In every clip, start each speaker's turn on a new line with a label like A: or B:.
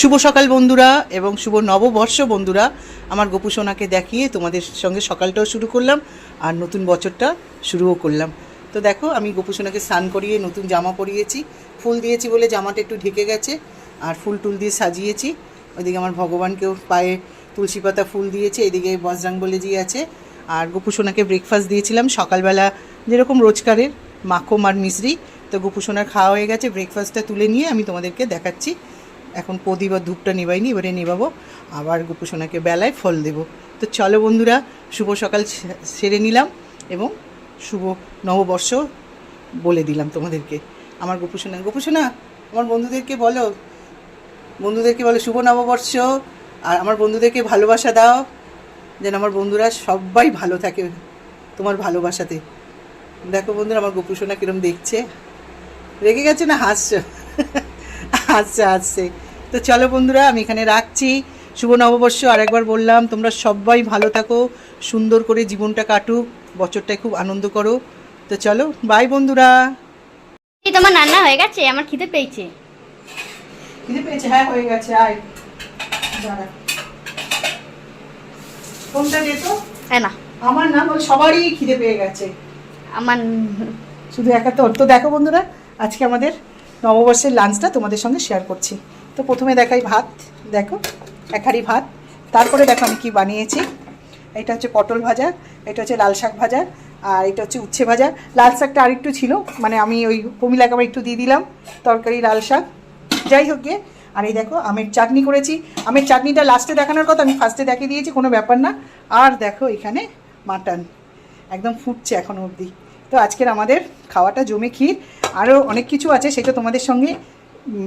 A: শুভ সকাল বন্ধুরা এবং শুভ নববর্ষ বন্ধুরা আমার গোপু সোনাকে দেখিয়ে তোমাদের সঙ্গে সকালটাও শুরু করলাম আর নতুন বছরটা শুরুও করলাম তো দেখো আমি গোপু সোনাকে স্নান করিয়ে নতুন জামা পরিয়েছি ফুল দিয়েছি বলে জামাটা একটু ঢেকে গেছে আর ফুল টুল দিয়ে সাজিয়েছি ওইদিকে আমার ভগবানকেও পায়ে তুলসী পাতা ফুল দিয়েছে এদিকে বজরাঙ্গলেজি আছে আর গোপু সোনাকে ব্রেকফাস্ট দিয়েছিলাম সকালবেলা যেরকম রোজকারের মাখম আর মিশ্রি তো গোপু সোনার খাওয়া হয়ে গেছে ব্রেকফাস্টটা তুলে নিয়ে আমি তোমাদেরকে দেখাচ্ছি এখন প্রদীপ আর ধূপটা নিবাইনি এবারে নিবাবো আবার গোপুসোনাকে বেলায় ফল দেব তো চলো বন্ধুরা শুভ সকাল সেরে নিলাম এবং শুভ নববর্ষ বলে দিলাম তোমাদেরকে আমার গোপুসোনা গোপুসোনা আমার বন্ধুদেরকে বলো বন্ধুদেরকে বলো শুভ নববর্ষ আর আমার বন্ধুদেরকে ভালোবাসা দাও যেন আমার বন্ধুরা সবাই ভালো থাকে তোমার ভালোবাসাতে দেখো বন্ধুরা আমার গোপুসোনা কীরম দেখছে রেগে গেছে না হাসছো আচ্ছা আচ্ছা তো চলো বন্ধুরা আমি এখানে রাখছি শুভ নববর্ষ আরেকবার বললাম তোমরা সবাই ভালো থাকো সুন্দর করে জীবনটা কাটুক বছরটাই খুব আনন্দ করো তো চলো বাই বন্ধুরা
B: তোমার রান্না হয়ে গেছে আমার খিদে পেয়েছে
A: খিদে পেয়েছে হ্যাঁ হয়ে গেছে আয় দাঁড়া কোনটা দে হ্যাঁ না আমার না বল সবারই খিদে পেয়ে গেছে আমার শুধু একা তোর তো দেখো বন্ধুরা আজকে আমাদের নববর্ষের লাঞ্চটা তোমাদের সঙ্গে শেয়ার করছি তো প্রথমে দেখাই ভাত দেখো এক হাঁড়ি ভাত তারপরে দেখো আমি কি বানিয়েছি এটা হচ্ছে পটল ভাজা এটা হচ্ছে লাল শাক ভাজা আর এটা হচ্ছে উচ্ছে ভাজা লাল শাকটা আরেকটু ছিল মানে আমি ওই কমিলাকে আমার একটু দিয়ে দিলাম তরকারি লাল শাক যাই হোক গিয়ে আর এই দেখো আমের চাটনি করেছি আমের চাটনিটা লাস্টে দেখানোর কথা আমি ফার্স্টে দেখিয়ে দিয়েছি কোনো ব্যাপার না আর দেখো এখানে মাটন একদম ফুটছে এখনো অবধি তো আজকের আমাদের খাওয়াটা জমে ক্ষীর আরও অনেক কিছু আছে সেটা তোমাদের সঙ্গে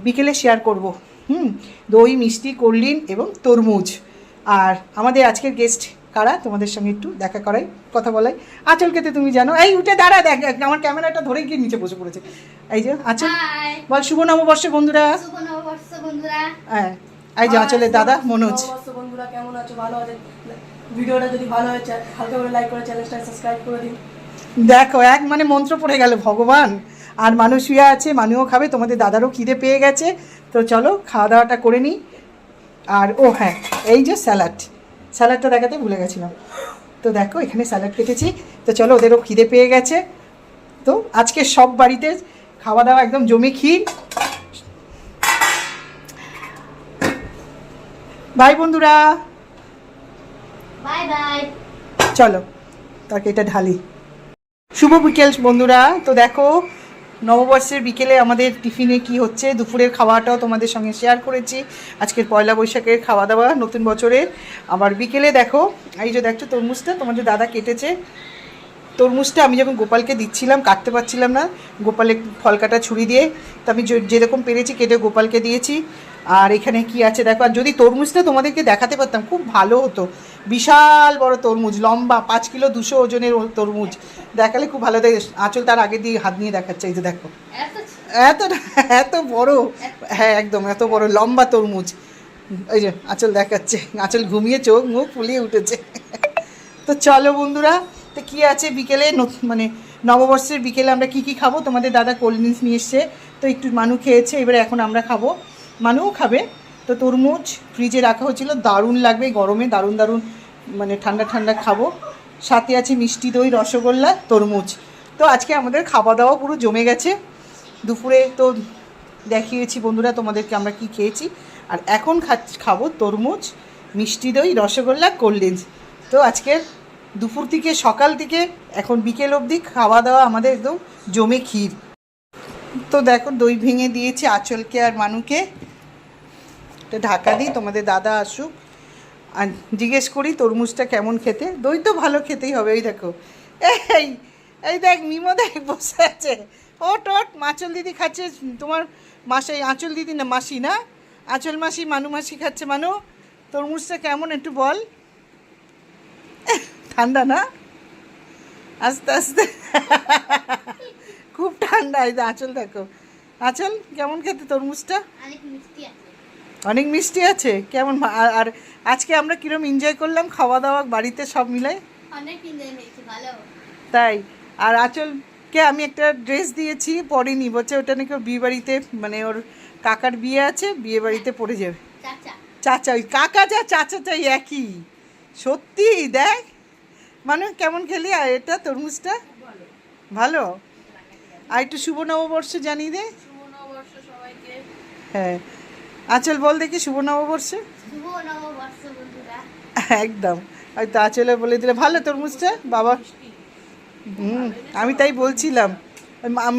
A: বিকেলে শেয়ার করব হুম দই মিষ্টি কোল্ডিন এবং তরমুজ আর আমাদের আজকের গেস্ট কারা তোমাদের সঙ্গে একটু দেখা করাই কথা বলাই আচল খেতে তুমি জানো এই উঠে দাঁড়া দেখ আমার ক্যামেরাটা ধরে গিয়ে নিচে বসে পড়েছে এই যে আচল বল শুভ নববর্ষ বন্ধুরা হ্যাঁ এই যে আঁচলের দাদা মনোজ যদি ভালো হয় দেখো এক মানে মন্ত্র পড়ে গেল ভগবান আর মানুষ শুয়ে আছে মানুও খাবে তোমাদের দাদারও খিদে পেয়ে গেছে তো চলো খাওয়া দাওয়াটা করে নিই আর ও হ্যাঁ এই যে স্যালাড স্যালাডটা দেখাতে ভুলে গেছিলাম তো দেখো এখানে স্যালাড কেটেছি তো চলো ওদেরও খিদে পেয়ে গেছে তো আজকে সব বাড়িতে খাওয়া দাওয়া একদম জমি ক্ষীর ভাই বন্ধুরা চলো তাকে এটা ঢালি শুভ বিকেল বন্ধুরা তো দেখো নববর্ষের বিকেলে আমাদের টিফিনে কি হচ্ছে দুপুরের খাওয়াটাও তোমাদের সঙ্গে শেয়ার করেছি আজকের পয়লা বৈশাখের খাওয়া দাওয়া নতুন বছরের আবার বিকেলে দেখো এই যে দেখছো তরমুজটা তোমাদের দাদা কেটেছে তরমুজটা আমি যখন গোপালকে দিচ্ছিলাম কাটতে পারছিলাম না গোপালের ফল কাটা ছুরি দিয়ে তো আমি যেরকম পেরেছি কেটে গোপালকে দিয়েছি আর এখানে কি আছে দেখো আর যদি তরমুজটা তোমাদেরকে দেখাতে পারতাম খুব ভালো হতো বিশাল বড় তরমুজ লম্বা পাঁচ কিলো দুশো ওজনের তরমুজ দেখালে খুব ভালো দেখে আঁচল তার আগে দিয়ে হাত নিয়ে দেখাচ্ছে এই যে দেখো এত এত বড় হ্যাঁ একদম এত বড় লম্বা তরমুজ এই যে আঁচল দেখাচ্ছে আঁচল ঘুমিয়ে চোখ মুখ ফুলিয়ে উঠেছে তো চলো বন্ধুরা তো কী আছে বিকেলে মানে নববর্ষের বিকেলে আমরা কি কি খাবো তোমাদের দাদা কোল্ড ড্রিঙ্কস নিয়ে এসছে তো একটু মানু খেয়েছে এবারে এখন আমরা খাবো মানুও খাবে তো তরমুজ ফ্রিজে রাখা হয়েছিল দারুণ লাগবে গরমে দারুণ দারুণ মানে ঠান্ডা ঠান্ডা খাবো সাথে আছে মিষ্টি দই রসগোল্লা তরমুজ তো আজকে আমাদের খাওয়া দাওয়া পুরো জমে গেছে দুপুরে তো দেখিয়েছি বন্ধুরা তোমাদেরকে আমরা কি খেয়েছি আর এখন খাবো তরমুজ মিষ্টি দই রসগোল্লা কোল্ড ড্রিঙ্কস তো আজকের দুপুর থেকে সকাল থেকে এখন বিকেল অবধি খাওয়া দাওয়া আমাদের একদম জমে ক্ষীর তো দেখো দই ভেঙে দিয়েছি আঁচলকে আর মানুকে তো ঢাকা দিই তোমাদের দাদা আসুক আর জিজ্ঞেস করি তরমুজটা কেমন খেতে দই তো ভালো খেতেই হবে ওই দেখো এই এই দেখ মিমো দেখ বসে আছে ওট ওট মাচল দিদি খাচ্ছে তোমার মাসাই আঁচল দিদি না মাসি না আঁচল মাসি মানু মাসি খাচ্ছে মানু তরমুজটা কেমন একটু বল ঠান্ডা না আস্তে আস্তে খুব ঠান্ডা এই আঁচল দেখো আঁচল কেমন খেতে তরমুজটা অনেক মিষ্টি আছে কেমন আর আজকে আমরা কিরম এনজয় করলাম খাওয়া দাওয়া বাড়িতে সব মিলে
B: অনেক এনজয় হয়েছে ভালো
A: তাই আর আচলকে আমি একটা ড্রেস দিয়েছি পরিনি বলছে ওটা নাকি বিয়ে বাড়িতে মানে ওর কাকার বিয়ে আছে বিয়ে বাড়িতে পড়ে যাবে চাচা ওই কাকা যা চাচা চাই একই সত্যি দেখ মানে কেমন খেলি আর এটা তরমুজটা ভালো আর একটু শুভ নববর্ষ জানিয়ে দে হ্যাঁ আঁচল বল দেখি শুভ নববর্ষে একদম হয়তো আঁচলে বলে দিলে ভালো তরমুজটা বাবা হুম আমি তাই বলছিলাম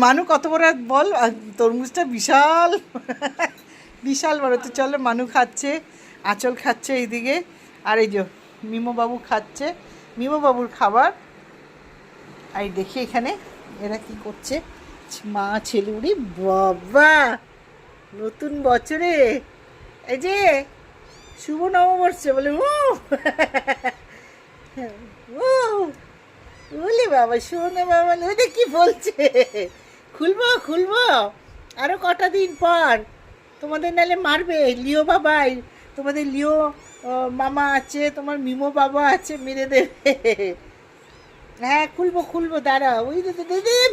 A: মানু কত বড় বল তরমুজটা বিশাল বিশাল বড় তো চলো মানু খাচ্ছে আঁচল খাচ্ছে এইদিকে আর এই যে মিমোবাবু খাচ্ছে মিমোবাবুর খাবার আর দেখি এখানে এরা কি করছে মা ছেলুড়ি বাবা নতুন বছরে এই যে শুভ নববর্ষ বলে ও ও বলে বাবা শোনে বাবা ওই দেখি বলছে খুলবো খুলবো আরও কটা দিন পর তোমাদের নালে মারবে লিও বাবাই তোমাদের লিও মামা আছে তোমার মিমো বাবা আছে মেরে দেবে হ্যাঁ খুলবো খুলবো দাঁড়া ওই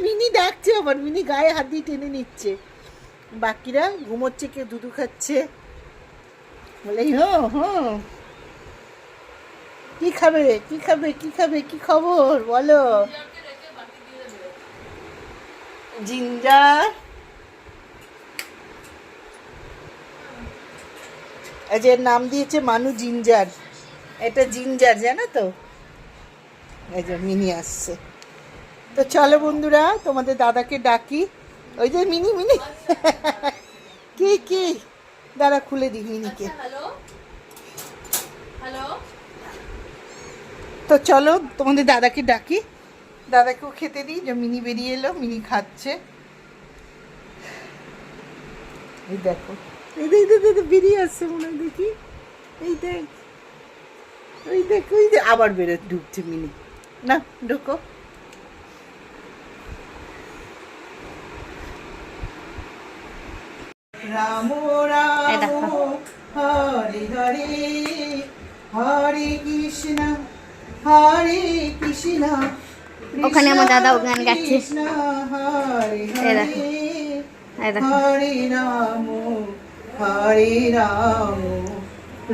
A: মিনি ডাকছে আবার মিনি গায়ে হাত দিয়ে টেনে নিচ্ছে বাকিরা ঘুমোচ্ছে কেউ দুধু খাচ্ছে বলে হো কি খাবে কি খাবে কি খাবে কি খবর বলো জিঞ্জার যে নাম দিয়েছে মানু জিঞ্জার এটা জিঞ্জার জানো তো এই যে মিনি আসছে তো চলো বন্ধুরা তোমাদের দাদাকে ডাকি ওই যে মিনি মিনি কি কি দাঁড়া খুলে দিই মিনিকে আচ্ছা, তো চলো তোমাদের দাদাকে ডাকি দাদাকেও খেতে দিই যে মিনি বেরিয়ে এলো মিনি খাচ্ছে এই দেখো এই বেরিয়ে আসছে মনে হয় দেখি এই দেখ ওই দেখ ওই আবার বেরো ঢুকছে মিনি না ঢুকো রাম রাম হরি হরি হরে কৃষ্ণ হরে কৃষ্ণ
B: ওখানে আমার দাদা গান গাচ্ছে
A: Hare Ram Hare Ram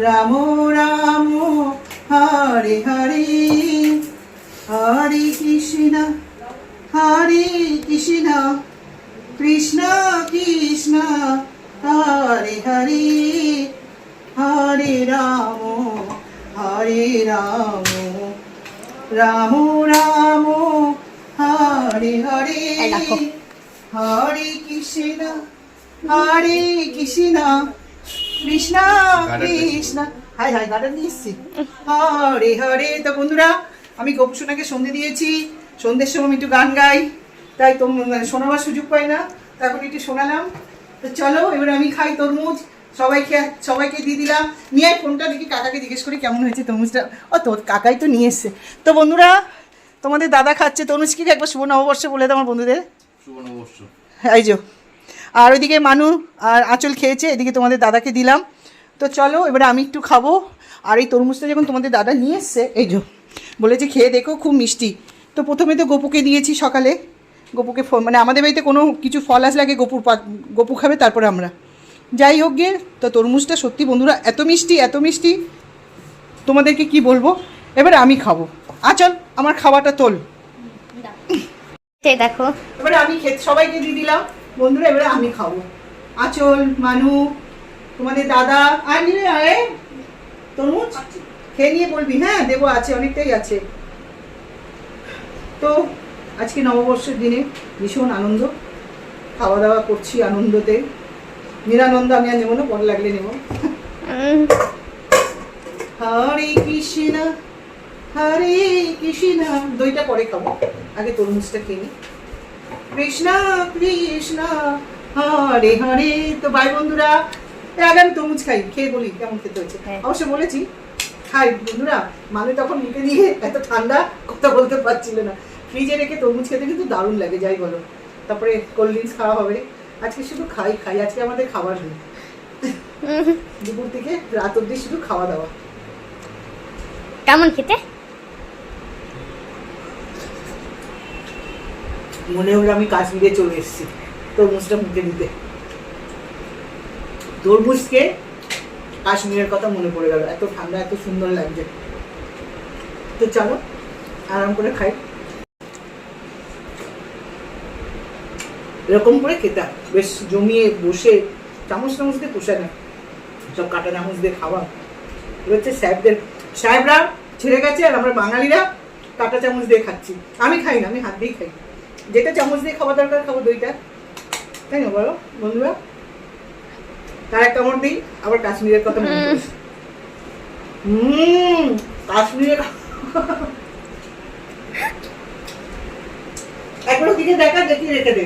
A: Ram Ram Hare Hare Hare Krishna Hare Krishna Krishna Krishna Hare Hare Hare Ram Hare Ram Ram Ram Hare Hare Hare Krishna Hare Krishna Krishna Krishna hi hi garden নিচ্ছি হরে হরে তো বন্ধুরা আমি গোপসোনাকে সন্ধে দিয়েছি সন্ধ্যের সময় আমি একটু গান গাই তাই তো শোনাবার সুযোগ পাই না তখন একটু শোনালাম তো চলো এবার আমি খাই তরমুজ সবাইকে সবাইকে দিয়ে দিলাম নিয়ে ফোনটা দেখি কাকাকে জিজ্ঞেস করি কেমন হয়েছে তরমুজটা ও তোর কাকাই তো নিয়ে এসছে তো বন্ধুরা তোমাদের দাদা খাচ্ছে তরমুজ কি একবার শুভ নববর্ষ বলে দাও আমার বন্ধুদের এই যো আর ওইদিকে মানু আর আঁচল খেয়েছে এদিকে তোমাদের দাদাকে দিলাম তো চলো এবারে আমি একটু খাবো আর এই তরমুজটা যখন তোমাদের দাদা নিয়ে এসছে এই যো বলেছে খেয়ে দেখো খুব মিষ্টি তো প্রথমে তো গোপুকে দিয়েছি সকালে গপুকে মানে আমাদের বাড়িতে কোনো কিছু ফল আসলে আগে গপুর গপু খাবে তারপরে আমরা যাই হোক গিয়ে তো তরমুজটা সত্যি বন্ধুরা এত মিষ্টি এত মিষ্টি তোমাদেরকে কি বলবো এবার আমি খাবো আচল আমার খাওয়াটা তোল দেখো এবারে আমি সবাইকে দিয়ে দিলাম বন্ধুরা এবারে আমি খাবো আচল মানু তোমাদের দাদা আর নিলে আরে তরমুজ খেয়ে নিয়ে বলবি হ্যাঁ দেবো আছে অনেকটাই আছে তো আজকে নববর্ষের দিনে ভীষণ আনন্দ খাওয়া দাওয়া করছি আনন্দতে নিরানন্দ আমি আর নেব না পরে লাগলে নেব হরে কৃষ্ণ হরে কৃষ্ণ দইটা পরে খাবো আগে তরমুজটা খেয়ে নিই কৃষ্ণ কৃষ্ণ হরে হরে তো ভাই বন্ধুরা আগে আমি তরমুজ খাই খেয়ে বলি কেমন খেতে হচ্ছে হ্যাঁ। অবশ্য বলেছি খাই বন্ধুরা মানে তখন মুখে দিয়ে এত ঠান্ডা কথা বলতে পারছিল না ফ্রিজে রেখে তরমুজ খেতে কিন্তু দারুণ লাগে যাই বলো তারপরে কোল্ড ড্রিঙ্কস খাওয়া হবে আজকে শুধু খাই খাই আজকে আমাদের খাবার নেই দুপুর থেকে রাত অব্দি শুধু খাওয়া দাওয়া কেমন খেতে মনে হলো আমি কাশ্মীরে চলে এসেছি তরমুজটা মুখে দিতে তরমুজকে কাশ্মীরের কথা মনে পড়ে গেল এত ঠান্ডা এত সুন্দর লাগছে তো চলো আরাম করে খাই এরকম করে খেতাম বেশ জমিয়ে বসে চামচ চামচ দিয়ে পোষায় না সব কাটা চামচ দিয়ে খাওয়া এবার হচ্ছে সাহেবদের সাহেবরা ছেড়ে গেছে আর আমরা বাঙালিরা কাটা চামচ দিয়ে খাচ্ছি আমি খাই না আমি হাত দিয়েই খাই যেটা চামচ দিয়ে খাওয়া দরকার খাবো দইটা তাই না বলো বন্ধুরা তার এক কামড় দিই আবার কাশ্মীরের কথা মনে হুম কাশ্মীরের একবার দিকে দেখা দেখি রেখে দে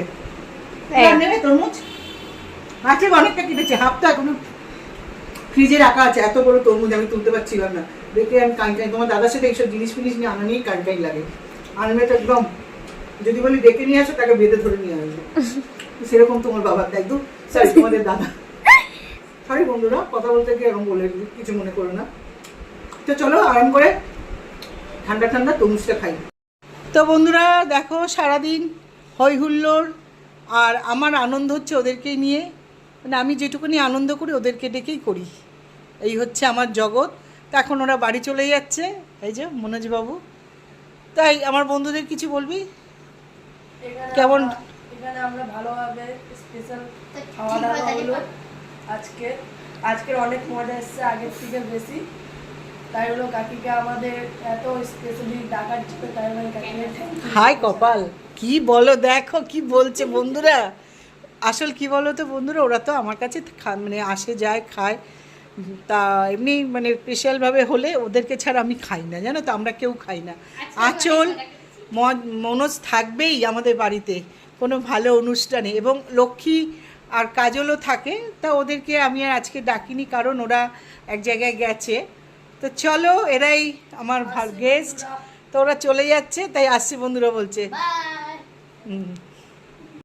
A: নেবে তরমুজ আছে অনেকটা কিনেছে হাফটা এখনো ফ্রিজে রাখা আছে এত বড় তরমুজ আমি তুলতে পারছিলাম না দেখে আমি কানটাই তোমার দাদার সাথে এইসব জিনিস ফিনিস নিয়ে আনা নিয়েই কানকাই লাগে আনলে তো একদম যদি বলি ডেকে নিয়ে আসো তাকে বেঁধে ধরে নিয়ে আসবে সেরকম তোমার বাবা একদম সরি তোমাদের দাদা সরি বন্ধুরা কথা বলতে গিয়ে এরকম বলে কিছু মনে করো না তো চলো আরাম করে ঠান্ডা ঠান্ডা তরমুজটা খাই তো বন্ধুরা দেখো সারাদিন হৈ হুল্লোড় আর আমার আনন্দ হচ্ছে ওদেরকে নিয়ে মানে আমি যেটুকুনি আনন্দ করি ওদেরকে ডেকেই করি এই হচ্ছে আমার জগৎ তা এখন ওরা বাড়ি চলে যাচ্ছে এই যে মনোজবাবু তাই আমার বন্ধুদের কিছু বলবি
C: কেমন আমরা ভালোভাবে স্পেশাল খাওয়া দাওয়া হলো আজকে আজকের অনেক মজা এসছে আগের থেকে বেশি তাই হলো কাকিকে আমাদের এত স্পেশালি ডাকার তাই হলো কাকিকে
A: হাই কপাল কি বলো দেখো কি বলছে বন্ধুরা আসল কি বলো তো বন্ধুরা ওরা তো আমার কাছে মানে আসে যায় খায় তা এমনি মানে স্পেশালভাবে হলে ওদেরকে ছাড়া আমি খাই না জানো তো আমরা কেউ খাই না আচ্ছা, আচল মনোজ থাকবেই আমাদের বাড়িতে কোনো ভালো অনুষ্ঠানে এবং লক্ষ্মী আর কাজলও থাকে তা ওদেরকে আমি আর আজকে ডাকিনি কারণ ওরা এক জায়গায় গেছে তো চলো এরাই আমার গেস্ট তো ওরা চলে যাচ্ছে তাই আসছি বন্ধুরা বলছে
B: হুম